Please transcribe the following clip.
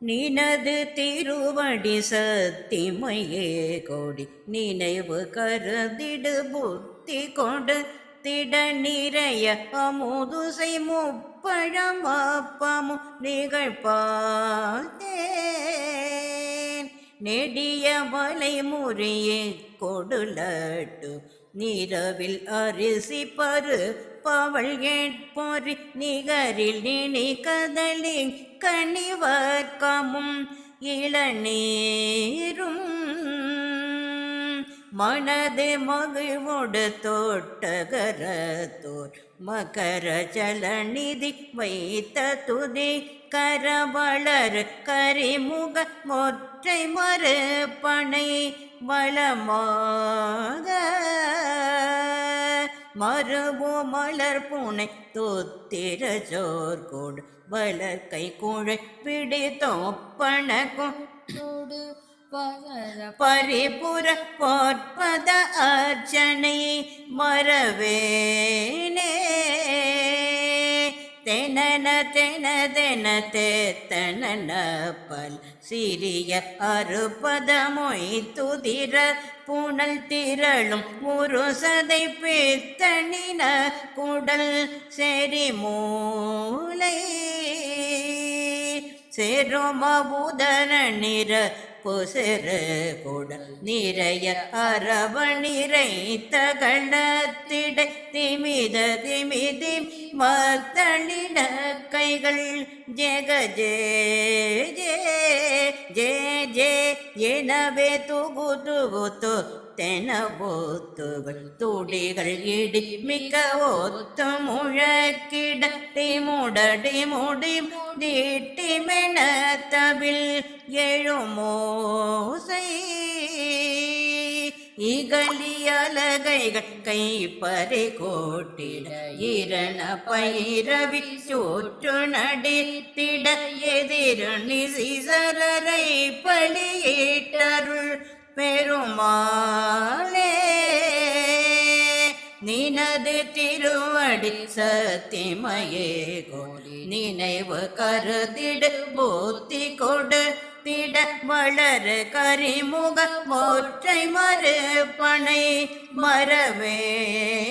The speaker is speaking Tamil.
நினது திருவடி சத்திமையே கொடி. நினைவு கருதிடு புத்தி கொண்டு திட நிறைய அமுதுசை முப்பழம் அப்பமும் நிகழ்பாத்தேன் நெடிய வலை முறியே கொடுலட்டு. நிரவில் அரிசி பரு பவள் ஏற்பொறி நிகரில் நினி கதலி கனிவர்க்கமும் இளநீரும் மனது மகிழ்வோடு தோட்டகரத்தோர். மகர ஜலநிதி வைத்த துதி கரவளர் கரிமுக மொற்றை மறுப்பனை வளமாக. மறுபோ மலர் பூனை தோத்திர ஜோர் கொடு. வளர் கை குழை பிடித்தோப்பன தொடு பரிபுர பொற்பத அர்ச்சனை மறவேனே. தெனன தென தென தேத்தன பல் சிறிய அறுபதமொய் துதிர புனல் திரளும் முருசதை பித்தனின குடல் செறி மூலை செருமபுதன நிற பொசிறு குடல் நிறைய அரவணிரை தகண்டத்திட திமித திமிதி மத்தளிட கைகள். ஜெக ஜே ஜே ஜே ஜே எனவே துகு துகு து தென ஒத்துகள் துடிகள் இடி மிக்க ஒத்து முழக்கிட திமுடடி முடி இகலியலகைகள் கைப்பறை கோட்டிட இரண பயிரவி சோற்று நடித்திட எதிரணி சிசரரை பலியிட்டருள் பெருமாளே. நினது திருவடி சத்திமையே கோலி நினைவு கருதிடு போத்தி கொடு. திட வளர கரிமுக ஒற்றை மறு பனை மரவேரே